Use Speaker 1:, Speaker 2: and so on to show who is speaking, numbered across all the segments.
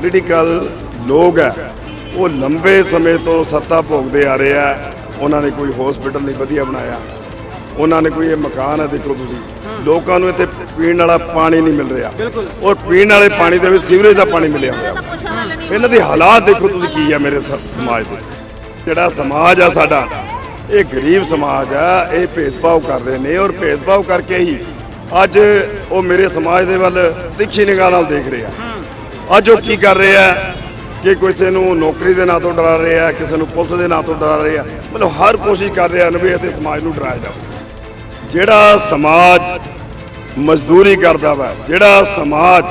Speaker 1: Political ਲੋਕ ਹੈ ਉਹ ਲੰਬੇ ਸਮੇਂ ਤੋਂ ਸੱਤਾ ਭੋਗਦੇ ਆ ਰਹੇ ਆ। ਉਹਨਾਂ ਨੇ ਕੋਈ ਹਸਪੀਟਲ ਨਹੀਂ ਵਧੀਆ ਬਣਾਇਆ। ਉਹਨਾਂ ਨੇ ਕੋਈ ਇਹ ਮਕਾਨ ਹੈ ਦੇਖੋ ਤੁਸੀਂ। ਲੋਕਾਂ ਨੂੰ ਇੱਥੇ ਪੀਣ ਵਾਲਾ ਪਾਣੀ ਨਹੀਂ ਮਿਲ ਰਿਹਾ। ਔਰ ਪੀਣ ਵਾਲੇ ਪਾਣੀ ਦੇ ਵਿੱਚ ਸੀਵਰੇਜ ਦਾ ਪਾਣੀ ਮਿਲਿਆ ਹੋਇਆ। ਇਹਨਾਂ ਦੇ ਹਾਲਾਤ ਦੇਖੋ ਤੁਸੀਂ ਕੀ ਆ ਮੇਰੇ ਸਮਾਜ ਦੇ। ਜਿਹੜਾ ਸਮਾਜ ਆ ਸਾਡਾ ਇਹ ਗਰੀਬ ਸਮਾਜ ਆ ਇਹ ਭੇਦਭਾਵ ਕਰ ਰਹੇ ਨੇ ਔਰ ਭੇਦਭਾਵ ਕਰਕੇ ਹੀ ਅੱਜ ਉਹ ਮੇਰੇ ਸਮਾਜ ਦੇ ਵੱਲ ਤਿੱਖੀ ਨਿਗਾਹ ਨਾਲ ਦੇਖ ਰਹੇ ਆ। ਅੱਜ ਉਹ ਕੀ ਕਰ ਰਹੇ ਹੈ? ਕਿ ਕਿਸੇ ਨੂੰ ਨੌਕਰੀ ਦੇ ਨਾਂ ਤੋਂ ਡਰਾ ਰਹੇ ਹੈ ਕਿਸੇ ਨੂੰ ਪੁਲਿਸ ਦੇ ਨਾਂ ਤੋਂ ਡਰਾ ਰਹੇ ਆ। ਮਤਲਬ ਹਰ ਕੋਸ਼ਿਸ਼ ਕਰ ਰਿਹਾ ਆ ਅਤੇ ਸਮਾਜ ਨੂੰ ਡਰਾਇਆ ਜਾਵੇ। ਜਿਹੜਾ ਸਮਾਜ ਮਜ਼ਦੂਰੀ ਕਰਦਾ ਵਾ, ਜਿਹੜਾ ਸਮਾਜ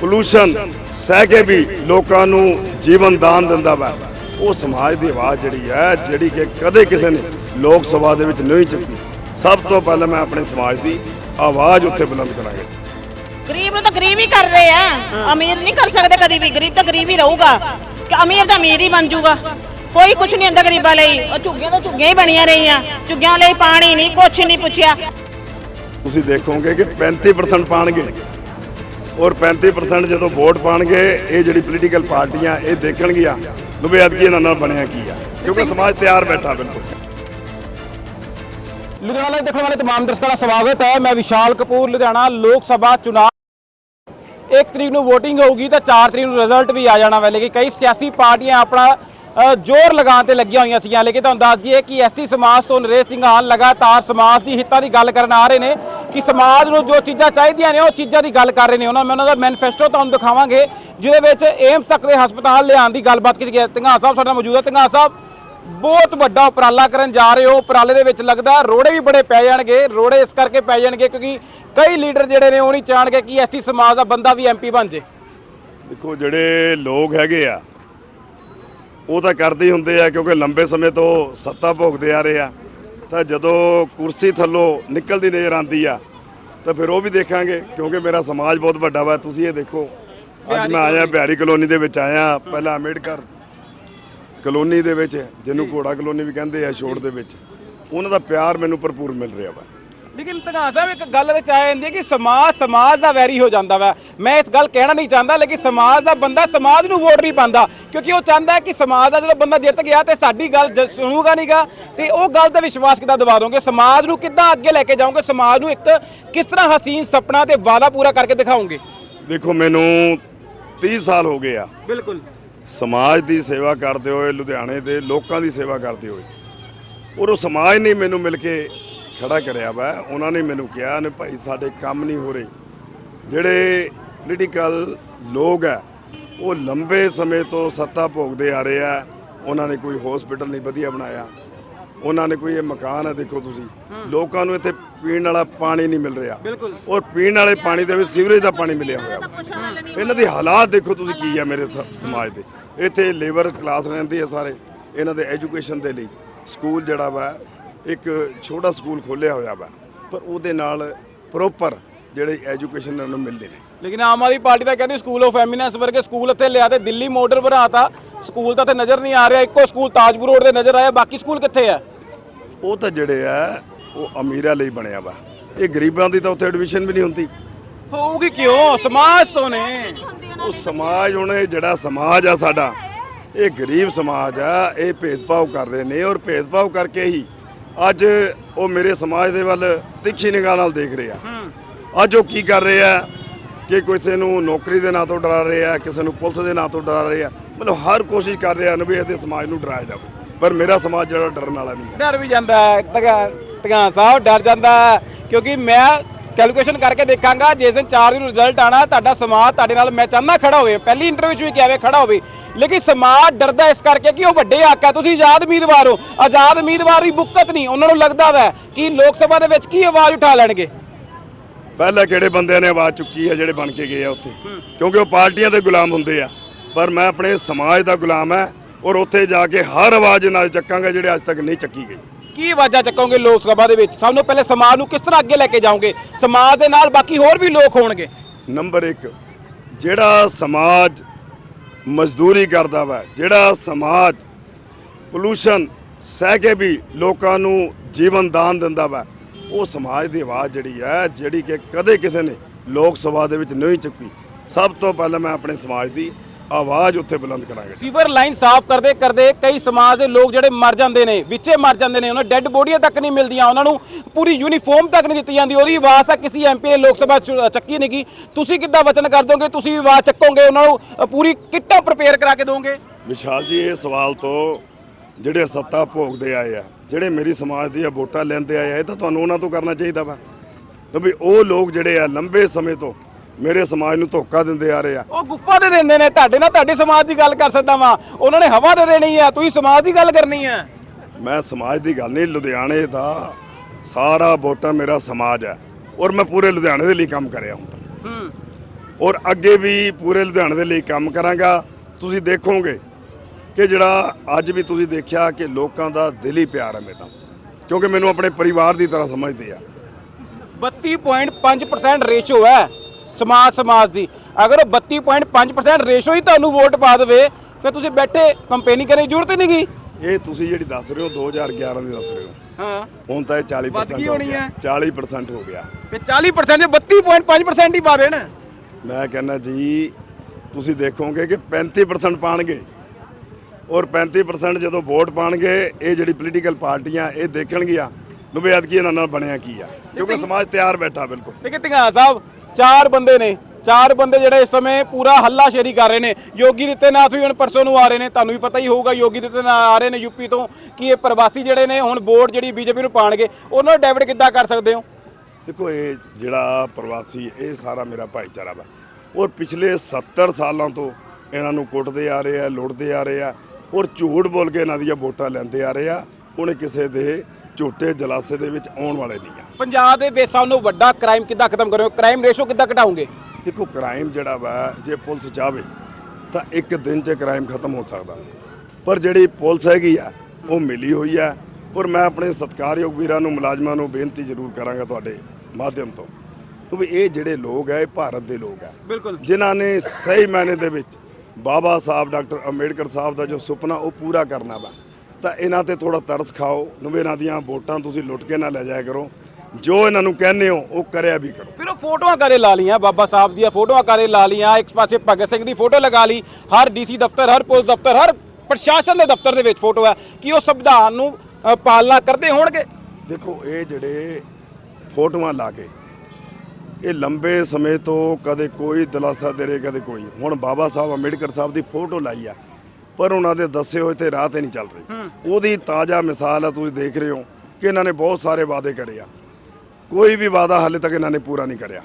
Speaker 1: ਪੋਲੂਸ਼ਨ ਸਹਿ ਕੇ ਵੀ ਲੋਕਾਂ ਨੂੰ ਜੀਵਨ ਦਾਨ ਦਿੰਦਾ ਵਾ, ਉਹ ਸਮਾਜ ਦੀ ਆਵਾਜ਼ ਜਿਹੜੀ ਹੈ, ਜਿਹੜੀ ਕਿ ਕਦੇ ਕਿਸੇ ਨੇ ਲੋਕ ਸਭਾ ਦੇ ਵਿੱਚ ਨਹੀਂ ਚੱਕੀ। ਸਭ ਤੋਂ ਪਹਿਲਾਂ ਮੈਂ ਆਪਣੇ ਸਮਾਜ ਦੀ ਆਵਾਜ਼ ਉੱਥੇ ਬੁਲੰਦ ਕਰਾਂਗਾ।
Speaker 2: ਗਰੀਬ ਨੂੰ ਤਾਂ ਗਰੀਬ ਹੀ ਕਰ ਰਹੇ ਆ। ਅਮੀਰ ਨਹੀਂ ਕਰ ਸਕਦੇ ਕਦੀ ਵੀ। ਗਰੀਬ ਤਾਂ ਗਰੀਬ ਹੀ ਰਹੂਗਾ। ਕਿ ਅਮੀਰ ਤਾਂ ਅਮੀਰ ਹੀ ਬਣ ਜਾਊਗਾ ਕੋਈ ਕੁਝ ਨਹੀਂ ਹੁੰਦਾ ਗਰੀਬਾਂ ਲਈ। ਉਹ ਝੁੱਗੀਆਂ ਤਾਂ ਝੁੱਗੀਆਂ ਹੀ ਬਣੀਆਂ ਰਹੀਆਂ। ਝੁੱਗੀਆਂ ਲਈ ਪਾਣੀ ਨਹੀਂ ਕੁਛ ਨਹੀਂ ਪੁੱਛਿਆ।
Speaker 1: ਤੁਸੀਂ ਦੇਖੋਗੇ ਕਿ 35% ਪਾਣਗੇ। ਔਰ 35% ਜਦੋਂ ਵੋਟ ਪਾਣਗੇ ਇਹ ਜਿਹੜੀ ਪੋਲੀਟੀਕਲ ਪਾਰਟੀਆਂ ਇਹ ਦੇਖਣਗੀਆਂ ਵੀ ਐਤਕੀ ਇਹਨਾਂ ਨਾਲ ਬਣਿਆ ਕੀ ਆ। ਕਿਉਂਕਿ ਸਮਾਜ ਤਿਆਰ ਬੈਠਾ ਬਿਲਕੁਲ।
Speaker 3: ਲੁਧਿਆਣਾ ਦੇਖਣ ਵਾਲੇ ਤਮਾਮ ਦਰਸ਼ਕਾਂ ਦਾ ਸਵਾਗਤ ਹੈ। ਮੈਂ ਵਿਸ਼ਾਲ ਕਪੂਰ ਲੁਧਿਆਣਾ ਲੋਕ ਸਭਾ ਚੁਣਾਵ 1 ਤਰੀਕ ਨੂੰ VOTING ਹੋਊਗੀ ਤਾਂ 4 ਤਰੀਕ ਨੂੰ ਰਿਜ਼ਲਟ ਵੀ ਆ ਜਾਣਾ ਵਾ। ਕਿ ਕਈ ਸਿਆਸੀ ਪਾਰਟੀਆਂ ਆਪਣਾ ਜ਼ੋਰ ਲਗਾਉਣ ਤੇ ਲੱਗੀਆਂ ਹੋਈਆਂ ਸੀਗੀਆਂ। ਲੇਕਿਨ ਤੁਹਾਨੂੰ ਦੱਸ ਦਈਏ ਕਿ ਐਸਟੀ ਸਮਾਜ ਤੋਂ ਨਰੇਸ਼ ਸਿੰਘ ਹਾਲ ਲਗਾਤਾਰ ਸਮਾਜ ਦੀ ਹਿੱਤਾਂ ਦੀ ਗੱਲ ਕਰਨ ਆ ਰਹੇ ਨੇ ਕਿ ਸਮਾਜ ਨੂੰ ਜੋ ਚੀਜ਼ਾਂ ਚਾਹੀਦੀਆਂ ਨੇ, ਉਹ ਚੀਜ਼ਾਂ ਦੀ ਗੱਲ ਕਰ ਰਹੇ ਨੇ। ਉਹਨਾਂ ਮੈਂ ਉਹਨਾਂ ਦਾ ਮੈਨੀਫੈਸਟੋ ਤੁਹਾਨੂੰ ਦਿਖਾਵਾਂਗੇ, ਜਿਹਦੇ ਵਿੱਚ ਏਮਸ ਤੱਕ ਦੇ ਹਸਪਤਾਲ ਲਿਆਉਣ ਦੀ ਗੱਲਬਾਤ ਕੀਤੀ ਗਈ ਹੈ। ਸਾਹਿਬ ਸਾਡਾ ਮੌਜੂਦ ਹੈ। ਧੰਗਾ ਸਾਹਿਬ, ਬਹੁਤ ਵੱਡਾ ਉਪਰਾਲਾ ਕਰਨ ਜਾ ਰਹੇ ਹੋ। ਉਪਰਾਲੇ ਦੇ ਵਿੱਚ ਲੱਗਦਾ ਰੋੜੇ ਵੀ ਬੜੇ ਪੈ ਜਾਣਗੇ। ਰੋੜੇ ਇਸ ਕਰਕੇ ਪੈ ਜਾਣਗੇ ਕਿਉਂਕਿ ਕਈ ਲੀਡਰ ਜਿਹੜੇ ਨੇ ਉਹ ਨਹੀਂ ਚਾਹਣਗੇ ਕਿ ਐਸੀ ਸਮਾਜ ਦਾ ਬੰਦਾ ਵੀ ਐਮਪੀ ਬਣ ਜੇ।
Speaker 1: ਦੇਖੋ ਜਿਹੜੇ ਲੋਕ ਹੈਗੇ ਆ ਉਹ ਤਾਂ ਕਰਦੇ ਹੀ ਹੁੰਦੇ ਆ ਕਿਉਂਕਿ ਲੰਬੇ ਸਮੇਂ ਤੋਂ ਸੱਤਾ ਭੋਗਦੇ ਆ ਰਹੇ ਆ। ਤਾਂ ਜਦੋਂ ਕੁਰਸੀ ਥੱਲੋਂ ਨਿਕਲਦੀ ਨਜ਼ਰ ਆਉਂਦੀ ਆ ਤਾਂ ਫਿਰ ਉਹ ਵੀ ਦੇਖਾਂਗੇ ਕਿਉਂਕਿ ਮੇਰਾ ਸਮਾਜ ਬਹੁਤ ਵੱਡਾ ਵਾ। ਤੁਸੀਂ ਇਹ ਦੇਖੋ ਅੱਜ ਮੈਂ ਆਇਆ ਬਿਹਾਰੀ ਕਲੋਨੀ ਦੇ ਵਿੱਚ ਆਇਆ ਪਹਿਲਾਂ ਅੰਬੇਡਕਰ ਕਲੋਨੀ ਦੇ ਵਿੱਚ ਜਿਹਨੂੰ ਘੋੜਾ ਕਲੋਨੀ ਵੀ ਕਹਿੰਦੇ ਆ ਛੋੜ ਦੇ ਵਿੱਚ। ਉਹਨਾਂ ਦਾ ਪਿਆਰ ਮੈਨੂੰ ਭਰਪੂਰ ਮਿਲ ਰਿਹਾ ਵਾ।
Speaker 3: ਲੇਕਿਨ ਧੰਗਾ ਸਾਹਿਬ ਇੱਕ ਗੱਲ ਤੇ ਚਾਹ ਜਾਂਦੀ ਹੈ ਕਿ ਸਮਾਜ ਸਮਾਜ ਦਾ ਵੈਰੀ ਹੋ ਜਾਂਦਾ ਵਾ। ਮੈਂ ਇਸ ਗੱਲ ਕਹਿਣਾ ਨਹੀਂ ਚਾਹੁੰਦਾ ਲੇਕਿਨ ਸਮਾਜ ਦਾ ਬੰਦਾ ਸਮਾਜ ਨੂੰ ਵੋਟ ਨਹੀਂ ਪਾਉਂਦਾ ਕਿਉਂਕਿ ਉਹ ਚਾਹੁੰਦਾ ਹੈ ਕਿ ਸਮਾਜ ਦਾ ਜਦੋਂ ਬੰਦਾ ਜਿੱਤ ਗਿਆ ਤੇ ਸਾਡੀ ਗੱਲ ਜ- ਸੁਣੂਗਾ ਨਹੀਂਗਾ ਤੇ ਉਹ ਗੱਲ ਤੇ ਵਿਸ਼ਵਾਸ ਕਿੱਦਾਂ ਦਿਵਾ ਦੋਗੇ? ਸਮਾਜ ਨੂੰ ਕਿੱਦਾਂ ਅੱਗੇ ਲੈ ਕੇ ਜਾਓਗੇ? ਸਮਾਜ ਨੂੰ ਇੱਕ ਕਿਸ ਤਰ੍ਹਾਂ ਹਸੀਨ ਸੁਪਨਾ ਤੇ ਵਾਅਦਾ ਪੂਰਾ ਕਰਕੇ ਦਿਖਾਓਗੇ?
Speaker 1: ਦੇਖੋ ਮੈਨੂੰ 30 ਸਾਲ ਹੋ ਗਏ ਆ।
Speaker 3: ਬਿਲਕੁਲ।
Speaker 1: ਸਮਾਜ ਦੀ ਸੇਵਾ ਕਰਦੇ ਹੋਏ ਲੁਧਿਆਣੇ ਦੇ ਲੋਕਾਂ ਦੀ ਸੇਵਾ ਕਰਦੇ ਹੋਏ ਔਰ ਉਹ ਸਮਾਜ ਨੇ ਮੈਨੂੰ ਮਿਲ ਕੇ ਖੜਾ ਕਰਿਆ ਵਾ ਉਹਨਾਂ ਨੇ ਮੈਨੂੰ ਕਿਹਾ ਨੇ ਭਾਈ ਸਾਡੇ ਕੰਮ ਨਹੀਂ ਹੋ ਰਹੇ। ਜਿਹੜੇ ਪੋਲੀਟੀਕਲ ਲੋਕ ਆ ਉਹ ਲੰਬੇ ਸਮੇਂ ਤੋਂ ਸੱਤਾ ਭੋਗਦੇ ਆ ਰਹੇ ਆ ਉਹਨਾਂ ਨੇ ਕੋਈ ਹਸਪੀਟਲ ਨਹੀਂ ਵਧੀਆ ਬਣਾਇਆ। ਉਹਨਾਂ ਨੇ ਕੋਈ ਇਹ ਮਕਾਨ ਹੈ ਦੇਖੋ ਤੁਸੀਂ ਲੋਕਾਂ ਨੂੰ ਇੱਥੇ ਪੀਣ ਵਾਲਾ ਪਾਣੀ ਨਹੀਂ ਮਿਲ ਰਿਹਾ। ਔਰ ਪੀਣ ਵਾਲੇ ਪਾਣੀ ਦੇ ਵਿੱਚ ਸੀਵਰੇਜ ਦਾ ਪਾਣੀ ਮਿਲਿਆ ਹੋਇਆ। ਇਹਨਾਂ ਦੇ ਹਾਲਾਤ ਦੇਖੋ ਤੁਸੀਂ ਕੀ ਆ ਮੇਰੇ ਸਮਾਜ ਦੇ। ਇੱਥੇ ਲੇਬਰ ਕਲਾਸ ਰਹਿੰਦੀ ਹੈ ਸਾਰੇ ਇਹਨਾਂ ਦੇ ਐਜੂਕੇਸ਼ਨ ਦੇ ਲਈ। ਸਕੂਲ ਜਿਹੜਾ ਵਾ ਇੱਕ ਛੋਟਾ ਸਕੂਲ ਖੋਲਿਆ ਹੋਇਆ ਵਾ ਪਰ ਉਹਦੇ ਨਾਲ ਪ੍ਰੋਪਰ ਜਿਹੜੇ ਐਜੂਕੇਸ਼ਨ ਨੂੰ ਮਿਲਦੇ ਨੇ।
Speaker 3: ਲੇਕਿਨ ਆਮ ਆਦਮੀ ਪਾਰਟੀ ਤਾਂ ਕਹਿੰਦੀ ਸਕੂਲ ਆਫ ਐਮਿਨੈਂਸ ਵਰਗੇ ਸਕੂਲ ਇੱਥੇ ਲਿਆ ਤੇ ਦਿੱਲੀ ਮਾਡਲ ਬਣਾਤਾ ਸਕੂਲ ਤਾਂ ਇੱਥੇ ਨਜ਼ਰ ਨਹੀਂ ਆ ਰਿਹਾ ਇੱਕੋ ਸਕੂਲ ਤਾਜਪੁਰ ਰੋਡ ਤੇ ਨਜ਼ਰ ਆਇਆ ਬਾਕੀ ਸਕੂਲ ਕਿੱਥੇ ਆ?
Speaker 1: ਉਹ ਤਾਂ ਜਿਹੜੇ ਆ ਉਹ ਅਮੀਰਾਂ ਲਈ ਬਣਿਆ ਵਾ। ਇਹ ਗਰੀਬਾਂ ਦੀ ਤਾਂ ਉੱਥੇ ਐਡਮਿਸ਼ਨ ਵੀ ਨਹੀਂ ਹੁੰਦੀ।
Speaker 3: ਹੋਊਗੀ ਕਿਉਂ? ਸਮਾਜ ਤੋਂ ਨੇ।
Speaker 1: ਉਹ ਸਮਾਜ ਹੁਣ ਇਹ ਜਿਹੜਾ ਸਮਾਜ ਆ ਸਾਡਾ ਇਹ ਗਰੀਬ ਸਮਾਜ ਆ ਇਹ ਭੇਦਭਾਵ ਕਰ ਰਹੇ ਨੇ ਔਰ ਭੇਦਭਾਵ ਕਰਕੇ ਹੀ ਅੱਜ ਉਹ ਮੇਰੇ ਸਮਾਜ ਦੇ ਵੱਲ ਤਿੱਖੀ ਨਿਗਾਹ ਨਾਲ ਦੇਖ ਰਹੇ ਆ। ਅੱਜ ਉਹ ਕੀ ਕਰ ਰਹੇ ਆ ਕਿ ਕਿਸੇ ਨੂੰ ਨੌਕਰੀ ਦੇ ਨਾਂ ਤੋਂ ਡਰਾ ਰਹੇ ਆ ਕਿਸੇ ਨੂੰ ਪੁਲਿਸ ਦੇ ਨਾਂ ਤੋਂ ਡਰਾ ਰਹੇ ਆ। ਮਤਲਬ ਹਰ ਕੋਸ਼ਿਸ਼ ਕਰ ਰਹੇ ਆ ਵੀ ਇਹਦੇ ਸਮਾਜ ਨੂੰ ਡਰਾਇਆ ਜਾਵੇ। ਪਰ ਮੇਰਾ ਸਮਾਜ ਜਿਹੜਾ ਡਰਨ ਵਾਲਾ ਨਹੀਂ ਹੈ।
Speaker 3: ਡਰ ਵੀ ਜਾਂਦਾ ਤਗਾ ਤਗਾ ਸਾਹਿਬ ਡਰ ਜਾਂਦਾ ਕਿਉਂਕਿ ਮੈਂ ਕੈਲਕੂਲੇਸ਼ਨ ਕਰਕੇ ਦੇਖਾਂਗਾ ਜਿਸ ਦਿਨ 4 ਦਿਨ ਰਿਜ਼ਲਟ ਆਣਾ ਤੁਹਾਡਾ ਸਮਾਜ ਤੁਹਾਡੇ ਨਾਲ ਮੈਂ ਚਾਹੁੰਦਾ ਖੜਾ ਹੋਵੇ। ਪਹਿਲੀ ਇੰਟਰਵਿਊ 'ਚ ਵੀ ਕਿਹਾ ਵੇ ਖੜਾ ਹੋਵੇ। ਲੇਕਿਨ ਸਮਾਜ ਡਰਦਾ ਇਸ ਕਰਕੇ ਕਿ ਉਹ ਵੱਡੇ ਆਕਾ ਤੁਸੀਂ ਆਜ਼ਾਦ ਉਮੀਦਵਾਰ ਹੋ। ਆਜ਼ਾਦ ਉਮੀਦਵਾਰ ਦੀ ਬੁੱਕਤ ਨਹੀਂ। ਉਹਨਾਂ ਨੂੰ ਲੱਗਦਾ ਵੈ ਕਿ ਲੋਕ ਸਭਾ ਦੇ ਵਿੱਚ ਕੀ ਆਵਾਜ਼ ਉਠਾ ਲੈਣਗੇ?
Speaker 1: ਪਹਿਲਾਂ ਕਿਹੜੇ ਬੰਦਿਆਂ ਨੇ ਆਵਾਜ਼ ਚੁੱਕੀ ਹੈ ਜਿਹੜੇ ਬਣ ਕੇ ਗਏ ਆ ਉੱਥੇ? ਕਿਉਂਕਿ ਉਹ ਪਾਰਟੀਆਂ ਦੇ ਗੁਲਾਮ ਹੁੰਦੇ ਆ। ਪਰ ਮੈਂ ਆਪਣੇ ਸਮਾਜ ਦਾ ਗੁਲਾਮ ਹੈ ਔਰ ਉੱਥੇ ਜਾ ਕੇ ਹਰ ਆਵਾਜ਼ ਨਾਲ ਚੱਕਾਂਗਾ ਜਿਹੜੇ ਅੱਜ ਤੱਕ ਨਹੀਂ ਚੱਕੀ ਗਈ
Speaker 3: ਕੀ ਆਵਾਜ਼ਾਂ ਚੱਕੋਗੇ ਲੋਕ ਸਭਾ ਦੇ ਵਿੱਚ? ਸਭ ਤੋਂ ਪਹਿਲੇ ਸਮਾਜ ਨੂੰ ਕਿਸ ਤਰ੍ਹਾਂ ਅੱਗੇ ਲੈ ਕੇ ਜਾਓਗੇ? ਸਮਾਜ ਦੇ ਨਾਲ ਬਾਕੀ ਹੋਰ ਵੀ ਲੋਕ ਹੋਣਗੇ।
Speaker 1: ਨੰਬਰ 1 ਜਿਹੜਾ ਸਮਾਜ ਮਜ਼ਦੂਰੀ ਕਰਦਾ ਵਾ, ਜਿਹੜਾ ਸਮਾਜ ਪੋਲੂਸ਼ਨ ਸਹਿ ਕੇ ਵੀ ਲੋਕਾਂ ਨੂੰ ਜੀਵਨ ਦਾਨ ਦਿੰਦਾ ਵਾ, ਉਹ ਸਮਾਜ ਦੀ ਆਵਾਜ਼ ਜਿਹੜੀ ਹੈ, ਜਿਹੜੀ ਕਿ ਕਦੇ ਕਿਸੇ ਨੇ ਲੋਕ ਸਭਾ ਦੇ ਵਿੱਚ ਨਹੀਂ ਚੁੱਕੀ। ਸਭ ਤੋਂ ਪਹਿਲਾਂ ਮੈਂ ਆਪਣੇ ਸਮਾਜ ਦੀ ਆਵਾਜ਼ ਉੱਥੇ ਬੁਲੰਦ ਕਰਾਂਗੇ।
Speaker 3: ਸੀਵਰ ਲਾਈਨ ਸਾਫ਼ ਕਰਦੇ ਕਰਦੇ ਕਈ ਸਮਾਜ ਦੇ ਲੋਕ ਜਿਹੜੇ ਮਰ ਜਾਂਦੇ ਨੇ ਵਿੱਚੇ ਮਰ ਜਾਂਦੇ ਨੇ ਉਹਨਾਂ ਡੈੱਡ ਬੋਡੀਆਂ ਤੱਕ ਨਹੀਂ ਮਿਲਦੀਆਂ ਉਹਨਾਂ ਨੂੰ ਪੂਰੀ ਯੂਨੀਫਾਰਮ ਤੱਕ ਨਹੀਂ ਦਿੱਤੀ ਜਾਂਦੀ ਉਹਦੀ ਆਵਾਜ਼ ਤਾਂ ਕਿਸੇ ਐਮਪੀ ਨੇ ਲੋਕ ਸਭਾ 'ਚ ਚੱਕੀ ਨਹੀਂ ਗਈ ਤੁਸੀਂ ਕਿੱਦਾਂ ਵਚਨ ਕਰ ਦੋਗੇ? ਤੁਸੀਂ ਵੀ ਆਵਾਜ਼ ਚੱਕੋਗੇ ਉਹਨਾਂ ਨੂੰ ਅ, ਪੂਰੀ ਕਿੱਟਾਂ ਪ੍ਰਪੇਅਰ ਕਰਾ ਕੇ ਦੋਗੇ?
Speaker 1: ਵਿਸ਼ਾਲ ਜੀ ਇਹ ਸਵਾਲ ਤੋਂ ਜਿਹੜੇ ਸੱਤਾ ਭੋਗਦੇ ਆਏ ਆ ਜਿਹੜੇ ਮੇਰੀ ਸਮਾਜ ਦੀਆਂ ਵੋਟਾਂ ਲੈਂਦੇ ਆਏ ਆ ਇਹ ਤਾਂ ਤੁਹਾਨੂੰ ਉਹਨਾਂ ਤੋਂ ਕਰਨਾ ਚਾਹੀਦਾ ਵਾ। ਵੀ ਉਹ ਲੋਕ ਜਿਹੜੇ ਆ ਲੰਬੇ ਸਮੇਂ ਤੋਂ ਮੇਰੇ ਸਮਾਜ ਨੂੰ ਧੋਖਾ ਦਿੰਦੇ ਆ ਰਹੇ ਆ।
Speaker 3: ਉਹ ਗੁੱਫਾ ਦੇ ਦਿੰਦੇ ਨੇ ਤੁਹਾਡੇ ਨਾਲ ਤੁਹਾਡੇ ਸਮਾਜ ਦੀ ਗੱਲ ਕਰ ਸਕਦਾ ਵਾਂ। ਉਹਨਾਂ ਨੇ ਹਵਾ ਦੇ ਦੇਣੀ ਹੈ ਤੁਸੀਂ ਸਮਾਜ ਦੀ ਗੱਲ ਕਰਨੀ ਹੈ
Speaker 1: ਮੈਂ ਸਮਾਜ ਦੀ ਗੱਲ ਨਹੀਂ ਲੁਧਿਆਣੇ ਦਾ ਸਾਰਾ ਵੋਟਾਂ ਮੇਰਾ ਸਮਾਜ ਹੈ। ਔਰ ਮੈਂ ਪੂਰੇ ਲੁਧਿਆਣੇ ਦੇ ਲਈ ਕੰਮ ਕਰਿਆ ਹੁਣ ਤੱਕ
Speaker 3: ਹੂੰ।
Speaker 1: ਔਰ ਅੱਗੇ ਵੀ ਪੂਰੇ ਲੁਧਿਆਣੇ ਦੇ ਲਈ ਕੰਮ ਕਰਾਂਗਾ। ਤੁਸੀਂ ਦੇਖੋਗੇ ਕਿ ਜਿਹੜਾ ਅੱਜ ਵੀ ਤੁਸੀਂ ਦੇਖਿਆ ਕਿ ਲੋਕਾਂ ਦਾ ਦਿਲੀ ਪਿਆਰ ਹੈ ਮੇਰੇ। ਨਾਲ ਕਿਉਂਕਿ ਮੈਨੂੰ ਆਪਣੇ ਪਰਿਵਾਰ ਦੀ ਤਰ੍ਹਾਂ ਸਮਝਦੇ ਆ।
Speaker 3: 32.5% ਰੇਸ਼ੋ ਹੈ। ਸਮਾਜ ਸਮਾਜ ਦੀ। ਅਗਰ ਉਹ 32.5% ਰੇਸ਼ੋ ਹੀ ਤੁਹਾਨੂੰ ਵੋਟ ਪਾ ਦੇਵੇ ਫਿਰ ਤੁਸੀਂ ਬੈਠੇ ਕੰਪੇਨੀ ਕਰਨ ਦੀ ਜ਼ਰੂਰਤ ਹੀ ਨਹੀਂ ਗੀ।
Speaker 1: ਇਹ ਤੁਸੀਂ ਜਿਹੜੀ ਦੱਸ ਰਹੇ ਹੋ 2011 ਦੀ ਦੱਸ ਰਹੇ ਹੋ।
Speaker 3: ਹਾਂ।
Speaker 1: ਹੁਣ ਤਾਂ ਇਹ 40%
Speaker 3: ਵੱਧ ਗਈ ਹੋਣੀ। ਹੈ।
Speaker 1: 40% ਹੋ ਗਿਆ।
Speaker 3: ਫਿਰ 40% ਜੇ 32.5% ਹੀ ਪਾ ਦੇਣ।
Speaker 1: ਮੈਂ ਕਹਿੰਦਾ ਜੀ ਤੁਸੀਂ ਦੇਖੋਗੇ ਕਿ 35% ਪਾਣਗੇ। ਔਰ 35% ਜਦੋਂ ਵੋਟ ਪਾਣਗੇ ਇਹ ਜਿਹੜੀ ਪੋਲੀਟੀਕਲ ਪਾਰਟੀਆਂ ਇਹ ਦੇਖਣਗੀਆਂ। ਨੂੰ ਵੀ ਐਤਕੀ ਇਹਨਾਂ ਨਾਲ ਬਣਿਆ ਕੀ ਆ? ਕਿਉਂਕਿ ਸਮਾਜ ਤਿਆਰ ਬੈਠਾ ਬਿਲਕੁਲ।
Speaker 3: ਲੇਕਿਨ ਧਿਆਨ ਸਾਹਿਬ ਚਾਰ ਬੰਦੇ ਨੇ, ਚਾਰ ਬੰਦੇ ਜਿਹੜੇ ਇਸ ਸਮੇਂ ਪੂਰਾ ਹੱਲਾ ਸ਼ੇਰੀ ਕਰ ਰਹੇ ਨੇ। ਯੋਗੀ ਦਿੱਤੇਨਾਥ ਵੀ ਹੁਣ ਪਰਸੋਂ ਨੂੰ ਆ ਰਹੇ ਨੇ, ਤੁਹਾਨੂੰ ਵੀ ਪਤਾ ਹੀ ਹੋਊਗਾ, ਯੋਗੀ ਦਿੱਤੇਨਾਥ ਆ ਰਹੇ ਨੇ ਯੂਪੀ ਤੋਂ, ਕਿ ਇਹ ਪ੍ਰਵਾਸੀ ਜਿਹੜੇ ਨੇ, ਹੁਣ ਵੋਟ ਜਿਹੜੀ ਬੀਜੇਪੀ ਨੂੰ ਪਾਣਗੇ, ਉਹਨਾਂ ਨੂੰ ਡੈਵਿਡ ਕਿੱਦਾਂ ਕਰ ਸਕਦੇ ਹੋ?
Speaker 1: ਦੇਖੋ, ਇਹ ਜਿਹੜਾ ਪ੍ਰਵਾਸੀ, ਇਹ ਸਾਰਾ ਮੇਰਾ ਭਾਈਚਾਰਾ ਵਾ। ਔਰ ਪਿਛਲੇ 70 ਸਾਲਾਂ ਤੋਂ ਇਹਨਾਂ ਨੂੰ ਕੁੱਟਦੇ ਆ ਰਹੇ ਆ ਲੋੜਦੇ ਆ ਰਹੇ ਆ, ਔਰ ਝੂਠ ਬੋਲ ਕੇ ਇਹਨਾਂ ਦੀਆਂ ਵੋਟਾਂ ਲੈਂਦੇ ਆ ਰਹੇ ਆ। ਇਹ ਕਿਸੇ ਦੇ ਝੂਠੇ ਜਲਾਸੇ ਦੇ ਵਿੱਚ ਆਉਣ ਵਾਲੇ ਨਹੀਂ ਆ।
Speaker 3: ਪੰਜਾਬ ਦੇ ਸਭ ਨੂੰ ਵੱਡਾ ਕ੍ਰਾਈਮ ਕਿੱਦਾਂ ਖਤਮ ਕਰੋਗੇ? ਕ੍ਰਾਈਮ ਰੇਸ਼ੋ ਕਿੱਦਾਂ ਘਟਾਓਗੇ?
Speaker 1: ਦੇਖੋ ਕ੍ਰਾਈਮ ਜਿਹੜਾ ਵਾ ਜੇ ਪੁਲਿਸ ਚਾਹਵੇ ਤਾਂ ਇੱਕ ਦਿਨ 'ਚ ਕ੍ਰਾਈਮ ਖਤਮ ਹੋ ਸਕਦਾ। ਪਰ ਜਿਹੜੀ ਪੁਲਿਸ ਹੈਗੀ ਆ ਉਹ ਮਿਲੀ ਹੋਈ ਆ। ਔਰ ਮੈਂ ਆਪਣੇ ਸਤਿਕਾਰਯੋਗ ਵੀਰਾਂ ਨੂੰ ਮੁਲਾਜ਼ਮਾਂ ਨੂੰ ਬੇਨਤੀ ਜ਼ਰੂਰ ਕਰਾਂਗਾ ਤੁਹਾਡੇ ਮਾਧਿਅਮ ਤੋਂ ਕਿ ਵੀ ਇਹ ਜਿਹੜੇ ਲੋਕ ਆ ਇਹ ਭਾਰਤ ਦੇ ਲੋਕ ਆ।
Speaker 3: ਬਿਲਕੁਲ।
Speaker 1: ਜਿਨ੍ਹਾਂ ਨੇ ਸਹੀ ਮਾਇਨੇ ਦੇ ਵਿੱਚ ਬਾਬਾ ਸਾਹਿਬ ਡਾਕਟਰ ਅੰਬੇਡਕਰ ਸਾਹਿਬ ਦਾ ਜੋ ਸੁਪਨਾ ਉਹ ਪੂਰਾ ਕਰਨਾ ਵਾ। ਤਾਂ ਇਹਨਾਂ ਤੇ ਥੋੜਾ ਤਰਸ ਖਾਓ ਨੂੰ ਇਹਨਾਂ ਦੀਆਂ ਵੋਟਾਂ ਤੁਸੀਂ ਲੁੱਟ ਕੇ ਨਾ ਲੈ ਜਾਇਆ ਕਰੋ। ਜੋ ਇਹਨਾਂ ਨੂੰ ਕਹਿੰਦੇ ਹੋ ਉਹ ਕਰਿਆ ਵੀ ਕਰੋ।
Speaker 3: ਫਿਰ ਉਹ ਫੋਟੋਆਂ ਕਦੇ ਲਾ ਲੀਆਂ ਬਾਬਾ ਸਾਹਿਬ ਦੀਆਂ ਫੋਟੋਆਂ ਕਦੇ ਲਾ ਲੀਆਂ ਇੱਕ ਪਾਸੇ ਭਗਤ ਸਿੰਘ ਦੀ ਫੋਟੋ ਲਗਾ ਲਈ। ਹਰ ਡੀਸੀ ਦਫ਼ਤਰ ਹਰ ਪੁਲਿਸ ਦਫ਼ਤਰ ਹਰ ਪ੍ਰਸ਼ਾਸਨ ਦੇ ਦਫ਼ਤਰ ਦੇ ਵਿੱਚ ਫੋਟੋ ਹੈ ਕਿ ਉਹ ਸੰਵਿਧਾਨ ਨੂੰ ਅ, ਪਾਲਣਾ ਕਰਦੇ ਹੋਣਗੇ।
Speaker 1: ਦੇਖੋ ਇਹ ਜਿਹੜੇ ਫੋਟੋਆਂ ਲਾ ਕੇ ਇਹ ਲੰਬੇ ਸਮੇਂ ਤੋਂ ਕਦੇ ਕੋਈ ਦਿਲਾਸਾ ਦੇ ਰਿਹਾ ਕਦੇ ਕੋਈ। ਹੁਣ ਬਾਬਾ ਸਾਹਿਬ ਅੰਬੇਡਕਰ ਸਾਹਿਬ ਦੀ ਫੋਟੋ ਲਾਈ ਆ। ਪਰ ਉਹਨਾਂ ਦੇ ਦੱਸੇ ਹੋਏ ਤੇ ਰਾਹ ਤੇ ਨਹੀਂ ਚੱਲ ਰਹੀ। ਉਹਦੀ ਤਾਜ਼ਾ ਮਿਸਾਲ ਆ ਤੁਸੀਂ ਦੇਖ ਰਹੇ ਹੋ ਕਿ ਇਹਨਾਂ ਨੇ ਬਹੁਤ ਸਾਰੇ ਵਾਅਦੇ ਕਰੇ ਆ। ਕੋਈ ਵੀ ਵਾਅਦਾ ਹਾਲੇ ਤੱਕ ਇਹਨਾਂ ਨੇ ਪੂਰਾ ਨਹੀਂ ਕਰਿਆ।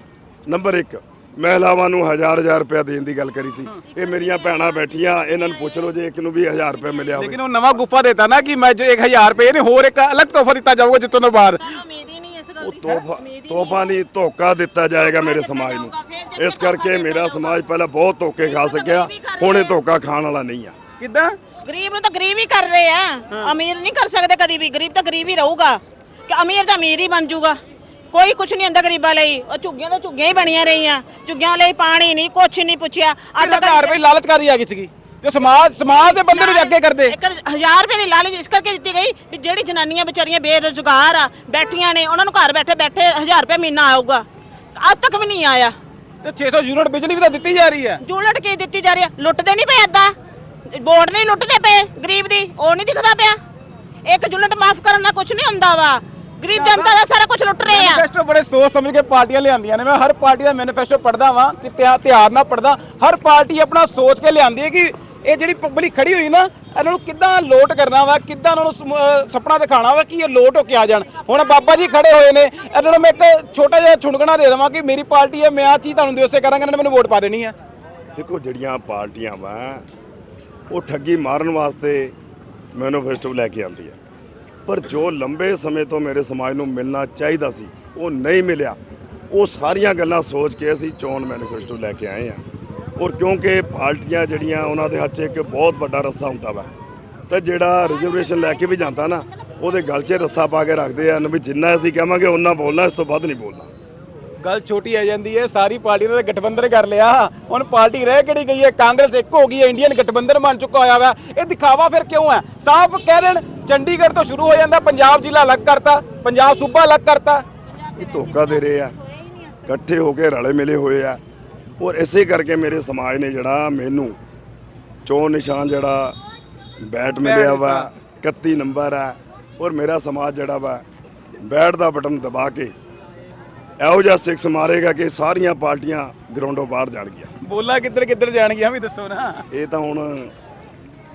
Speaker 1: ਨੰਬਰ 1 ਮਹਿਲਾਵਾਂ ਨੂੰ ਹਜ਼ਾਰ ਹਜ਼ਾਰ ਰੁਪਇਆ ਦੇਣ ਦੀ ਗੱਲ ਕਰੀ ਸੀ। ਇਹ ਮੇਰੀਆਂ ਭੈਣਾਂ ਬੈਠੀਆਂ ਇਹਨਾਂ ਨੂੰ ਪੁੱਛ ਲਓ ਜੇ ਇੱਕ ਨੂੰ ਵੀ ਹਜ਼ਾਰ ਰੁਪਇਆ ਮਿਲਿਆ ਹੋਵੇ।
Speaker 3: ਲੇਕਿਨ ਉਹ ਨਵਾਂ ਗੁੱਫਾ ਦੇਤਾ ਨਾ ਕਿ ਮੈਂ ਜੋ 1000 ਰੁਪਏ ਨੇ ਹੋਰ ਇੱਕ ਅਲੱਗ ਤੋਹਫਾ ਦਿੱਤਾ ਜਾਊਗਾ ਜਿੱਤੋਂ ਤੋਂ ਬਾਅਦ।
Speaker 2: ਉਮੀਦ ਹੀ ਨਹੀਂ ਇਸ ਗੱਲ
Speaker 1: ਉਹ
Speaker 2: ਦੀ।
Speaker 1: ਤੋਹਫਾ ਤੋਹਫਾ ਨਹੀਂ ਧੋਖਾ ਦਿੱਤਾ ਜਾਏਗਾ ਮੇਰੇ ਸਮਾਜ ਨੂੰ। ਇਸ ਕਰਕੇ ਮੇਰਾ ਸਮਾਜ ਪਹਿਲਾਂ ਬਹੁਤ ਧੋਖੇ ਖਾ ਸਕਿਆ। ਹੁਣ ਇਹ ਧੋਖਾ ਖਾਣ ਵਾਲਾ ਨਹੀਂ ਆ।
Speaker 3: ਕਿੱਦਾਂ?
Speaker 2: ਗਰੀਬ ਨੂੰ ਤਾਂ ਗਰੀਬ ਹੀ ਕਰ ਰਹੇ ਆ। ਅਮੀਰ ਨਹੀਂ ਕਰ ਸਕਦੇ ਕਦੀ ਵੀ। ਗਰੀਬ ਤਾਂ ਗਰੀਬ ਹੀ ਰਹੂਗਾ। ਕਿ ਅਮੀਰ ਤਾਂ ਅਮੀਰ ਹੀ ਬਣ ਜਾਊਗਾ ਕੋਈ ਕੁਝ ਨਹੀਂ ਹੁੰਦਾ ਗਰੀਬਾਂ ਲਈ। ਉਹ ਝੁੱਗੀਆਂ ਤਾਂ ਝੁੱਗੀਆਂ ਹੀ ਬਣੀਆਂ ਰਹੀਆਂ। ਝੁੱਗੀਆਂ ਲਈ ਪਾਣੀ ਨਹੀਂ ਕੁਝ ਨਹੀਂ ਪੁੱਛਿਆ। ਅੱਜ ਤੱਕ
Speaker 3: 1000 ਰੁਪਏ ਲਾਲਚ ਕਾਦੀ ਆ ਗਈ ਸੀਗੀ? ਜੋ ਸਮਾਜ ਸਮਾਜ ਦੇ ਬੰਦੇ ਨੂੰ ਅੱਗੇ ਕਰਦੇ।
Speaker 2: ਇੱਕ ਹਜ਼ਾਰ ਰੁਪਏ ਦੀ ਲਾਲਚ ਇਸ ਕਰਕੇ ਦਿੱਤੀ ਗਈ ਵੀ ਜਿਹੜੀ ਜਨਾਨੀਆਂ ਵਿਚਾਰੀਆਂ ਬੇਰੁਜ਼ਗਾਰ ਆ ਬੈਠੀਆਂ ਨੇ ਉਹਨਾਂ ਨੂੰ ਘਰ ਬੈਠੇ ਬੈਠੇ ਹਜ਼ਾਰ ਰੁਪਏ ਮਹੀਨਾ ਆਊਗਾ। ਅੱਜ ਤੱਕ ਵੀ ਨਹੀਂ ਆਇਆ।
Speaker 3: ਤੇ 600 ਯੂਨਿਟ ਬਿਜਲੀ ਵੀ ਤਾਂ ਦਿੱਤੀ ਜਾ ਰਹੀ ਹੈ।
Speaker 2: ਜੁਲਟ ਕੀ ਦਿੱਤੀ ਜਾ ਰਹੀ ਆ ਲੁੱਟਦੇ ਨਹੀਂ ਪਏ ਏਦਾਂ। ਬੋਰਡ ਨਹੀਂ ਲੁੱਟਦੇ ਪਏ ਗਰੀਬ ਦੀ ਉਹ ਨਹੀਂ ਦਿਖਦਾ ਪਿਆ। ਇੱਕ ਜੁਲਟ ਮਾਫ ਕਰਨ ਨਾਲ ਕੁਝ ਨਹੀਂ ਹੁੰਦਾ ਵਾ। ਗਰੀਬ ਜਨਤਾ ਦਾ ਸਾਰਾ ਕੁਝ ਲੁੱਟ ਰਹੇ ਆ।
Speaker 3: ਮੈਨੀਫੈਸਟੋ ਬੜੇ ਸੋਚ ਸਮਝ ਕੇ ਪਾਰਟੀਆਂ ਲਿਆਂਦੀਆਂ ਨੇ। ਮੈਂ ਹਰ ਪਾਰਟੀ ਦਾ ਮੈਨੀਫੈਸਟੋ ਪੜਦਾ ਵਾਂ ਕਿ ਧਿਆ- ਧਿਆਨ ਨਾਲ ਪੜਦਾ ਹਰ ਪਾਰਟੀ ਆਪਣਾ ਸੋਚ ਕੇ ਲਿਆਂਦੀ ਹੈ ਕਿ ਇਹ ਜਿਹੜੀ ਪਬਲਿਕ ਖੜੀ ਹੋਈ ਨਾ ਇਹਨਾਂ ਨੂੰ ਕਿੱਦਾਂ ਲੋਟ ਕਰਨਾ ਵਾ ਕਿੱਦਾਂ ਉਹਨਾਂ ਨੂੰ ਸਮ- ਅਹ ਸੁਪਨਾ ਦਿਖਾਣਾ ਵਾ ਕਿ ਇਹ ਲੋਟ ਹੋ ਕੇ ਆ ਜਾਣ। ਹੁਣ ਬਾਬਾ ਜੀ ਖੜੇ ਹੋਏ ਨੇ ਇਹਨਾਂ ਨੂੰ ਮੈਂ ਇੱਕ ਛੋਟਾ ਜਿਹਾ ਛੁਣਕਣਾ ਦੇ ਦੇਵਾਂ ਕਿ ਮੇਰੀ ਪਾਰਟੀ ਹੈ ਮੈਂ ਆ ਚੀਜ਼ ਤੁਹਾਨੂੰ ਦਿਵਸੇ ਕਰਾਂਗਾ ਇਹਨਾਂ ਨੇ ਮੈਨੂੰ ਵੋਟ ਪਾ ਦੇਣੀ ਹੈ।
Speaker 1: ਦੇਖੋ ਜਿਹੜੀਆਂ ਪਾਰਟੀਆਂ ਵਾ ਉਹ ਠੱਗੀ ਮਾਰਨ ਵਾਸਤੇ ਮੈਨੀਫੈਸਟੋ ਲੈ ਕੇ ਆਉਂਦੀ ਹੈ। ਪਰ ਜੋ ਲੰਬੇ ਸਮੇਂ ਤੋਂ ਮੇਰੇ ਸਮਾਜ ਨੂੰ ਮਿਲਣਾ ਚਾਹੀਦਾ ਸੀ, ਉਹ ਨਹੀਂ ਮਿਲਿਆ। ਉਹ ਸਾਰੀਆਂ ਗੱਲਾਂ ਸੋਚ ਕੇ ਅਸੀਂ ਚੋਣ ਮੈਨੀਫੈਸਟੋ ਲੈ ਕੇ ਆਏ ਆ ਔਰ ਕਿਉਂਕਿ ਪਾਰਟੀਆਂ ਜਿਹੜੀਆਂ ਉਹਨਾਂ ਦੇ ਹੱਥ 'ਚ ਇੱਕ ਬਹੁਤ ਵੱਡਾ ਰੱਸਾ ਹੁੰਦਾ ਵਾ, ਤੇ ਜਿਹੜਾ ਰਿਜ਼ਰਵੇਸ਼ਨ ਲੈ ਕੇ ਵੀ ਜਾਂਦਾ ਨਾ, ਉਹਦੇ ਗਲ 'ਚ ਰੱਸਾ ਪਾ ਕੇ ਰੱਖਦੇ ਆ ਵੀ ਜਿੰਨਾ ਅਸੀਂ ਕਹਾਂਗੇ ਉਹਨਾਂ ਬੋਲਣਾ, ਇਸ ਤੋਂ ਵੱਧ ਨਹੀਂ ਬੋਲਣਾ।
Speaker 3: ਗੱਲ ਛੋਟੀ ਆ ਜਾਂਦੀ ਹੈ ਸਾਰੀ ਪਾਰਟੀ ਨੇ ਤਾਂ ਗਠਬੰਧਨ ਕਰ ਲਿਆ। ਹੁਣ ਪਾਰਟੀ ਰਹਿ ਕਿਹੜੀ ਗਈ ਹੈ? ਕਾਂਗਰਸ ਇੱਕ ਹੋ ਗਈ ਹੈ ਇੰਡੀਅਨ ਗਠਬੰਧਨ ਬਣ ਚੁੱਕਾ ਹੋਇਆ ਵਾ। ਇਹ ਦਿਖਾਵਾ ਫਿਰ ਕਿਉਂ ਹੈ? ਸਾਫ਼ ਕਹਿ ਦੇਣ ਚੰਡੀਗੜ੍ਹ ਤੋਂ ਸ਼ੁਰੂ ਹੋ ਜਾਂਦਾ ਪੰਜਾਬ ਜ਼ਿਲ੍ਹਾ ਅਲੱਗ ਕਰਤਾ ਪੰਜਾਬ ਸੂਬਾ ਅਲੱਗ ਕਰਤਾ।
Speaker 1: ਇਹ ਧੋਖਾ ਦੇ ਰਹੇ ਆ। ਇਕੱਠੇ ਹੋ ਕੇ ਰਲੇ ਮਿਲੇ ਹੋਏ ਆ। ਔਰ ਇਸੇ ਕਰਕੇ ਮੇਰੇ ਸਮਾਜ ਨੇ ਜਿਹੜਾ ਮੈਨੂੰ ਚੋਣ ਨਿਸ਼ਾਨ ਜਿਹੜਾ ਬੈਟ ਮਿਲਿਆ ਵਾ 31 ਨੰਬਰ ਹੈ ਔਰ ਮੇਰਾ ਸਮਾਜ ਜਿਹੜਾ ਵਾ ਬੈਟ ਦਾ ਬਟਨ ਦਬਾ ਕੇ ਇਹੋ ਜਿਹਾ ਸਿਕਸ ਮਾਰੇਗਾ ਕਿ ਸਾਰੀਆਂ ਪਾਰਟੀਆਂ ਗਰਾਊਂਡੋਂ ਬਾਹਰ ਜਾਣਗੀਆਂ
Speaker 3: ਬੋਲਾ ਕਿੱਧਰ ਕਿੱਧਰ ਜਾਣਗੀਆਂ ਵੀ ਦੱਸੋ ਨਾ।
Speaker 1: ਇਹ ਤਾਂ ਹੁਣ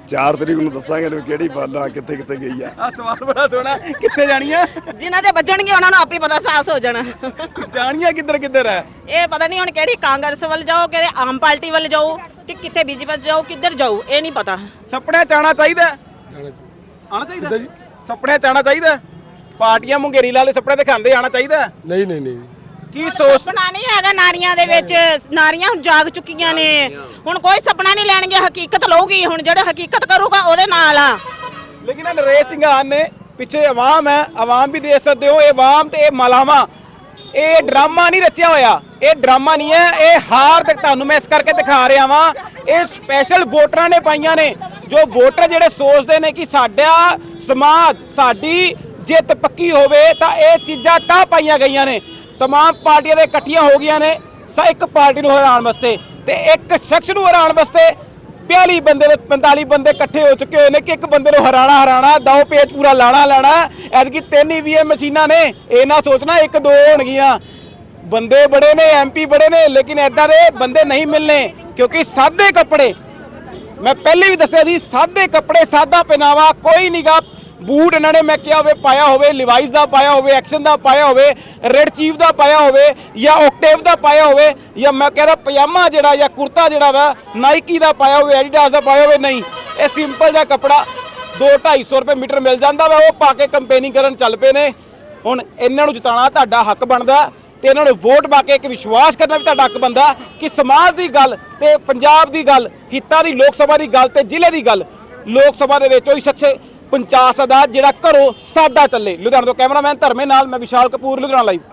Speaker 1: 4 ਤਰੀਕ ਨੂੰ ਦੱਸਾਂਗੇ ਵੀ ਕਿਹੜੀ ਬਾਲਾ ਕਿੱਥੇ ਕਿੱਥੇ ਗਈ ਆ
Speaker 3: ਆ ਸਵਾਲ ਬੜਾ ਸੋਹਣਾ। ਕਿੱਥੇ ਜਾਣੀਆਂ?
Speaker 2: ਜਿਨ੍ਹਾਂ ਦੇ ਵੱਜਣਗੇ ਉਹਨਾਂ ਨੂੰ ਆਪੇ ਪਤਾ ਸਾਹਸ ਹੋ ਜਾਣਾ।
Speaker 3: ਜਾਣੀਆਂ ਕਿੱਧਰ ਕਿੱਧਰ ਹੈ?
Speaker 2: ਇਹ ਪਤਾ ਨਹੀਂ ਹੁਣ ਕਿਹੜੀ ਕਾਂਗਰਸ ਵੱਲ ਜਾਓ ਕਿਹੜੇ ਆਮ ਪਾਰਟੀ ਵੱਲ ਜਾਓ ਕਿ ਕਿੱਥੇ ਬੀਜੇਪੀ ਵੱਲ ਜਾਓ ਕਿੱਧਰ ਜਾਓ ਇਹ ਨਹੀਂ ਪਤਾ।
Speaker 3: ਸੁਪਨਿਆਂ ਚ ਆਉਣਾ ਚਾਹੀਦਾ? ਹੈ? ਆਉਣਾ ਚਾਹੀਦਾ? ਸੁਪਨਿਆਂ ਚ ਆਉਣਾ ਚਾਹੀਦਾ? ਪਾਰਟੀਆਂ ਮੁੰਗੇਰੀ ਲਾਲੇ ਸੁਪਨੇ ਦਿਖਾਉਂਦੇ ਆਉਣਾ ਚਾਹੀਦਾ? ਹੈ?
Speaker 4: ਨਹੀਂ ਨਹੀਂ ਨਹੀਂ।
Speaker 3: ਕੀ ਸੋਚ
Speaker 2: ਸੁਪਨਾ ਨਹੀਂ ਹੈਗਾ ਨਾਰੀਆਂ ਦੇ ਵਿੱਚ। ਨਾਰੀਆਂ ਹੁਣ ਜਾਗ ਚੁੱਕੀਆਂ ਨੇ। ਹੁਣ ਕੋਈ ਸੁਪਨਾ ਨਹੀਂ ਲੈਣਗੇ ਹਕੀਕਤ ਲਊਗੀ। ਹੁਣ ਜਿਹੜਾ ਹਕੀਕਤ ਕਰੂਗਾ ਉਹਦੇ ਨਾਲ ਆ।
Speaker 3: ਲੇਕਿਨ ਇਹ ਨਰੇਸ਼ ਸਿੰਘ ਆਨ ਨੇ ਪਿੱਛੇ ਆਵਾਮ ਹੈ ਆਵਾਮ ਵੀ ਦੇਖ ਸਕਦੇ ਹੋ ਇਹ ਆਵਾਮ ਤੇ ਇਹ ਮਲਾਵਾ। ਇਹ ਡਰਾਮਾ ਨਹੀਂ ਰਚਿਆ ਹੋਇਆ। ਇਹ ਡਰਾਮਾ ਨਹੀਂ ਹੈ ਇਹ ਹਾਰ ਤੱਕ ਤੁਹਾਨੂੰ ਮੈਂ ਇਸ ਕਰਕੇ ਦਿਖਾ ਰਿਹਾ ਵਾਂ। ਇਹ ਸਪੈਸ਼ਲ ਵੋਟਰਾਂ ਨੇ ਪਾਈਆਂ ਨੇ। ਜੋ ਵੋਟਰ ਜਿਹੜੇ ਸੋਚਦੇ ਨੇ ਕਿ ਸਾਡਾ ਸਮਾਜ ਸਾਡੀ ਜਿੱਤ ਪੱਕੀ ਹੋਵੇ ਤਾਂ ਇਹ ਚੀਜ਼ਾਂ ਤਾਂ ਪਾਈਆਂ ਗਈਆਂ ਨੇ तमाम ਪਾਰਟੀਆਂ ਦੇ ਇਕੱਠੀਆਂ ਹੋ ਗਈਆਂ ਨੇ ਸਾ ਇੱਕ ਪਾਰਟੀ ਨੂੰ ਹਰਾਉਣ ਵਾਸਤੇ ਤੇ ਇੱਕ ਸ਼ਖਸ ਨੂੰ ਹਰਾਉਣ ਵਾਸਤੇ 42 ਬੰਦੇ ਦੇ 45 ਬੰਦੇ ਇਕੱਠੇ ਹੋ ਚੁੱਕੇ ਹੋਏ ਨੇ ਕਿ ਇੱਕ ਬੰਦੇ ਨੂੰ ਹਰਾਣਾ ਹਰਾਣਾ ਦਓ ਪੇਚ ਪੂਰਾ ਲਾਣਾ ਲਾਣਾ ਐਤਕੀ ਤਿੰਨ ਈਵੀਐਮ ਮਸ਼ੀਨਾਂ ਨੇ ਇਹ ਨਾ ਸੋਚਣਾ ਇੱਕ ਦੋ ਹੋਣਗੀਆਂ ਬੰਦੇ ਬੜੇ ਨੇ ਐਮਪੀ ਬੜੇ ਨੇ ਲੇਕਿਨ ਐਦਾਂ ਦੇ ਬੰਦੇ ਨਹੀਂ ਮਿਲਨੇ ਕਿਉਂਕਿ ਸਾਦੇ ਕੱਪੜੇ ਮੈਂ ਪਹਿਲੇ ਵੀ ਦੱਸਿਆ ਸੀ ਸਾਦੇ ਕੱਪੜੇ ਸਾਦਾ ਪਹਿਨਾਵਾ ਕੋਈ ਨੀਗਾ ਬੂਟ ਇਹਨਾਂ ਨੇ, ਮੈਂ ਕਿਹਾ ਹੋਵੇ, ਪਾਇਆ ਹੋਵੇ ਲਿਵਾਈਜ਼ ਦਾ ਪਾਇਆ ਹੋਵੇ ਐਕਸ਼ਨ ਦਾ ਪਾਇਆ ਹੋਵੇ ਰੈਡ ਚੀਫ ਦਾ ਪਾਇਆ ਹੋਵੇ, ਜਾਂ ਓਕਟੇਵ ਦਾ ਪਾਇਆ ਹੋਵੇ, ਜਾਂ ਮੈਂ ਕਹਿੰਦਾ ਪਜਾਮਾ ਜਿਹੜਾ, ਜਾਂ ਕੁਰਤਾ ਜਿਹੜਾ ਵਾ ਨਾਈਕੀ ਦਾ ਪਾਇਆ ਹੋਵੇ ਐਡੀਡਾਸ ਦਾ ਪਾਇਆ ਹੋਵੇ, ਨਹੀਂ। ਇਹ ਸਿੰਪਲ ਜਿਹਾ ਕੱਪੜਾ 2-250 ਰੁਪਏ ਮੀਟਰ ਮਿਲ ਜਾਂਦਾ ਵਾ, ਉਹ ਪਾ ਕੇ ਕੰਪੇਨਿੰਗ ਕਰਨ ਚੱਲ ਪਏ ਨੇ। ਹੁਣ ਇਹਨਾਂ ਨੂੰ ਜਿਤਾਉਣਾ ਤੁਹਾਡਾ ਹੱਕ ਬਣਦਾ ਤੇ ਇਹਨਾਂ ਨੂੰ ਵੋਟ ਪਾ ਕੇ ਇੱਕ ਵਿਸ਼ਵਾਸ ਕਰਨਾ ਵੀ ਤੁਹਾਡਾ ਹੱਕ ਬੰਦਾ ਕਿ ਸਮਾਜ ਦੀ ਗੱਲ ਤੇ ਪੰਜਾਬ ਦੀ ਗੱਲ, ਹਿੱਤਾਂ ਦੀ, ਲੋਕ ਸਭਾ ਦੀ ਗੱਲ ਤੇ ਜ਼ਿਲ੍ਹੇ ਦੀ ਗੱਲ, ਲੋਕ ਸਭਾ ਦੇ ਵਿੱਚ ਉਹੀ ਸ਼ਖਸ ਪਹੁੰਚਾ ਸਕਦਾ ਜਿਹੜਾ ਘਰੋਂ ਸਾਦਾ ਚੱਲੇ। ਲੁਧਿਆਣਾ ਤੋਂ ਕੈਮਰਾਮੈਨ ਧਰਮੇ ਨਾਲ, ਮੈਂ ਵਿਸ਼ਾਲ ਕਪੂਰ, ਲੁਧਿਆਣਾ ਲਾਈਵ